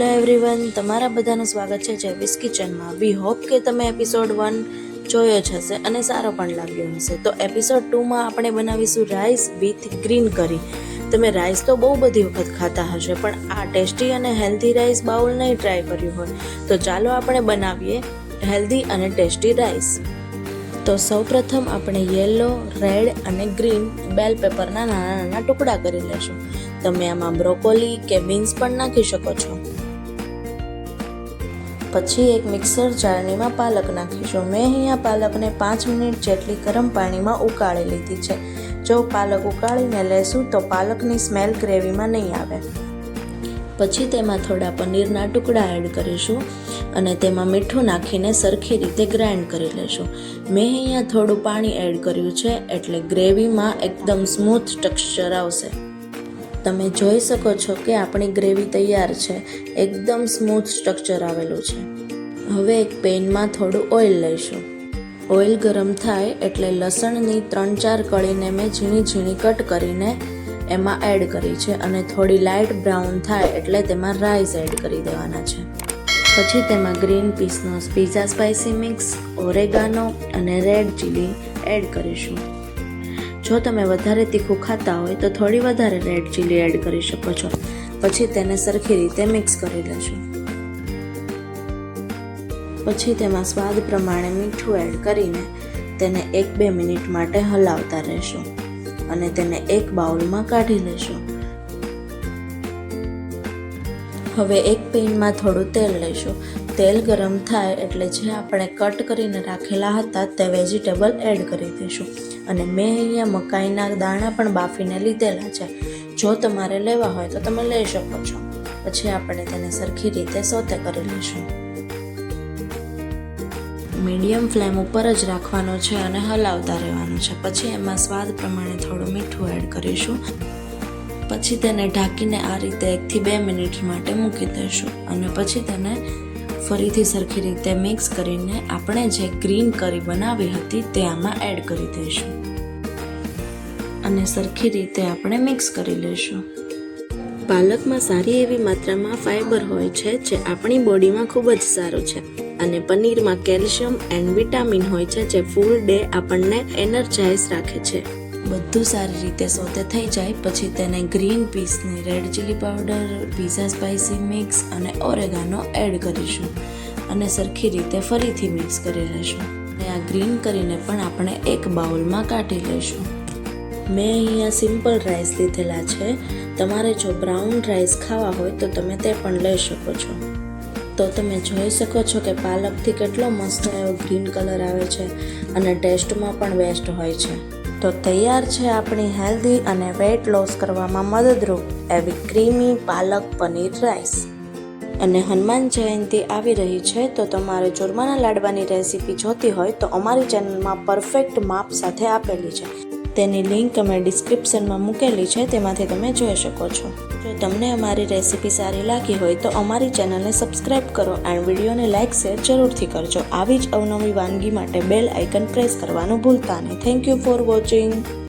Hello everyone તમારા બધાનું સ્વાગત છે જેવિસ કિચનમાં વી હોપ કે તમે એપિસોડ વન જોયો જ હશે અને સારો પણ લાગ્યો હશે. તો એપિસોડ ટુમાં આપણે બનાવીશું રાઈસ વિથ ગ્રીન કરી તમે રાઈસ તો બહુ બધી વખત ખાતા હશે, પણ આ ટેસ્ટી અને હેલ્ધી રાઈસ બાઉલ નહીં ટ્રાય કર્યું હોય. તો ચાલો આપણે બનાવીએ હેલ્ધી અને ટેસ્ટી રાઈસ તો સૌપ્રથમ આપણે યલો રેડ અને ગ્રીન બેલ પેપરના નાના નાના ટુકડા કરી લેશું. તમે આમાં બ્રોકોલી કે બીન્સ પણ નાખી શકો છો. પછી એક મિક્સર જાળનીમાં પાલક નાખીશું. મેં અહીંયા પાલકને પાંચ મિનિટ જેટલી ગરમ પાણીમાં ઉકાળી લીધી છે. જો પાલક ઉકાળીને લેશું તો પાલકની સ્મેલ ગ્રેવીમાં નહીં આવે. પછી તેમાં થોડા પનીરના ટુકડા એડ કરીશું અને તેમાં મીઠું નાખીને સરખી રીતે ગ્રાઇન્ડ કરી લેશું. મેં અહીંયા થોડું પાણી એડ કર્યું છે એટલે ગ્રેવીમાં એકદમ સ્મૂથ ટેક્સચર આવશે. તમે જોઈ શકો છો કે આપણી ગ્રેવી તૈયાર છે. એકદમ સ્મૂથ સ્ટ્રક્ચર આવેલું છે. હવે એક પેનમાં થોડું ઓઇલ લઈશું. ઓઇલ ગરમ થાય એટલે લસણની ત્રણ ચાર કળીને મેં ઝીણી ઝીણી કટ કરીને એમાં એડ કરી છે અને થોડી લાઇટ બ્રાઉન થાય એટલે તેમાં રાઈસ એડ કરી દેવાના છે. પછી તેમાં ગ્રીન પીસનો પીઝા સ્પાઇસી મિક્સ, ઓરેગાનો અને રેડ ચીલી એડ કરીશું. જો તમે વધારે તીખું ખાતા હોય તો થોડી વધારે રેડ ચીલી એડ કરી શકો છો. પછી તેને સરખી રીતે મિક્સ કરી લેશો પછી તેમાં સ્વાદ પ્રમાણે મીઠું એડ કરીને તેને એક બે મિનિટ માટે હલાવતા રહેશો અને તેને એક બાઉલમાં કાઢી લેશું. હવે એક પેનમાં થોડું તેલ લઈશું. તેલ ગરમ થાય એટલે જે આપણે કટ કરીને રાખેલા હતા તે વેજીટેબલ એડ કરી દઈશું. અને મેં અહીંયા મકાઈના દાણા પણ બાફીને લીધેલા છે. જો તમારે લેવા હોય તો તમે લઈ શકો છો. પછી આપણે તેને સરખી રીતે સોતે કરી લઈશું. મીડિયમ ફ્લેમ ઉપર જ રાખવાનો છે અને હલાવતા રહેવાનું છે. પછી એમાં સ્વાદ પ્રમાણે થોડું મીઠું એડ કરીશું. પછી તેને ઢાંકીને આ રીતે એકથી બે મિનિટ માટે મૂકી દઈશું. અને પછી તેને ફરીથી સરખી રીતે મિક્સ કરીને આપણે જે ગ્રીન કરી બનાવી હતી તે આમાં એડ કરી દઈશું. અને સરખી રીતે આપણે મિક્સ કરી લઈશું. પાલકમાં સારી એવી માત્રામાં ફાઇબર હોય છે જે આપણી બોડીમાં ખૂબ જ સારું છે. અને પનીરમાં કેલ્શિયમ એન્ડ વિટામિન હોય છે જે ફૂલ ડે આપણને એનર્જાઇઝ રાખે છે. બધું સારી રીતે સોતે થઈ જાય, પછી તેને green પીસની red chilli powder pizza spicy mix અને ઓરેગાનો એડ કરીશું. અને સરખી રીતે ફરીથી મિક્સ કરી લઈશું અને આ ગ્રીન કરીને પણ આપણે એક બાઉલમાં કાઢી લઈશું મેં અહીંયા સિમ્પલ રાઈસ લીધેલા છે. તમારે જો બ્રાઉન રાઈસ ખાવા હોય તો તમે તે પણ લઈ શકો છો. તો તમે જોઈ શકો છો કે પાલકથી કેટલો મસ્ત એવો ગ્રીન કલર આવે છે અને ટેસ્ટમાં પણ બેસ્ટ હોય છે. તો તૈયાર છે આપણી હેલ્ધી અને વેટ લોસ કરવામાં મદદરૂપ એવી ક્રીમી પાલક પનીર રાઈસ. અને હનુમાન જયંતિ આવી રહી છે તો તમારે ચૂરમાના લાડવાની રેસીપી જોતી હોય તો અમારી ચેનલમાં પરફેક્ટ માપ સાથે આપેલી છે. તેની લિંક અમે ડિસ્ક્રિપ્શનમાં મૂકેલી છે, તેમાંથી તમે જોઈ શકો છો. જો તમને અમારી રેસીપી સારી લાગી હોય તો અમારી ચેનલને સબસ્ક્રાઇબ કરો એન્ડ વિડીયોને લાઇક શેર જરૂરથી કરજો. આવી જ અવનવી વાનગી માટે બેલ આઇકન પ્રેસ કરવાનું ભૂલતા નહીં. Thank you for watching